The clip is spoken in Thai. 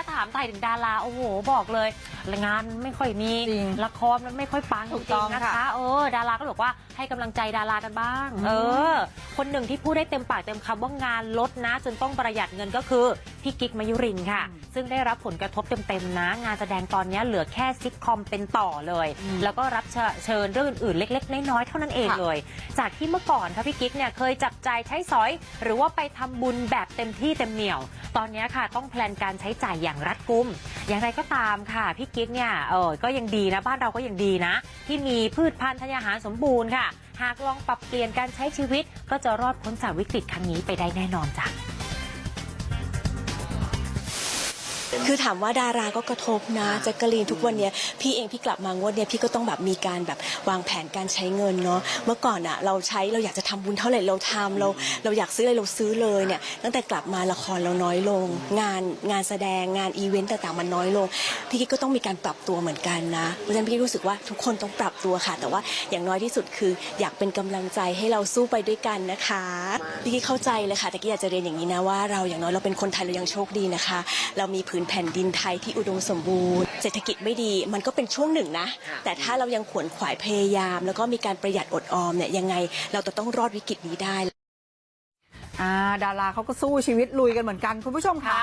ถ้าถามไทยถึงดาราโอ้โหบอกเลยงานไม่ค่อยมีจริงละครมันไม่ค่อยปังถูจกต้ริองงๆนะคะค่ะเออดาราก็บอกว่าให้กำลังใจดารากันบ้างอืมเออ คนหนึ่งที่พูดได้เต็มปากเต็มคำว่างานลดนะ จนต้องประหยัดเงินก็คือพี่กิ๊กมายุรินทร์ค่ะ ซึ่งได้รับผลกระทบเต็มๆนะ งานแสดงตอนนี้เหลือแค่ซิทคอมเป็นต่อเลยแล้วก็รับเชิญเรื่องอื่นๆเล็ก ๆ น้อยๆเท่านั้นเองค่ะเลย จากที่เมื่อก่อนค่ะพี่กิ๊กเนี่ยเคยจับจ่ายใช้สอย หรือว่าไปทำบุญแบบเต็มที่เต็มเหนี่ยว ตอนนี้ค่ะต้องแพลนการใช้จ่ายอย่างรัดกุม อย่างไรก็ตามค่ะ พี่กิ๊กเนี่ยเออก็ยังดีนะ บ้านเราก็ยังดีนะ ที่มีพืชพันธุ์ธัญญาหารสมบูรณ์ค่ะ หากลองปรับเปลี่ยนการใช้ชีวิตก็จะรอดพ้นจากวิกฤตครั้งนี้ไปได้แน่นอนจ้ะ คือถามว่าดาราก็กระทบนะแจ็คกะลีนทุกวันเนี้ยพี่เองพี่กลับมางวดเนี้ยพี่ก็ต้องแบบมีการแบบวางแผนการใช้เงินเนาะเมื่อก่อนอะเราใช้เราอยากจะทำบุญเท่าไหร่เราทำเราเราอยากซื้ออะไรเราซื้อเลยเนี่ยตั้งแต่กลับมาละครเราน้อยลง งานงานแสดงงานอีเวนต์ต่างๆมันน้อยลง พี่กิ๊กก็ต้องมีการปรับตัวเหมือนกันนะเพราะฉะนั้นพี่รู้สึกว่าทุกคนต้องปรับตัวค่ะ แต่ว่าอย่างน้อยที่สุดคืออยากเป็นกำลังใจให้เราสู้ไปด้วยกันนะคะพี่กิ๊กเข้าใจเลยค่ะแต่กี้อยากจะเรียนอย่างนี้นะว่าเราอย่างน้อยเราเป็นคนไทยเรายังโชคดีนะคะ เรามีผืนแผ่นดินไทยที่อุดมสมบูรณ์ เศรษฐกิจไม่ดีมันก็เป็นช่วงหนึ่งนะ แต่ถ้าเรายังขวนขวายพยายาม แล้วก็มีการประหยัดอดออมเนี่ยยังไงเราจะต้องรอดวิกฤตนี้ได้อ่าดาราเขาก็สู้ชีวิตลุยกันเหมือนกันคุณผู้ชมค่ะ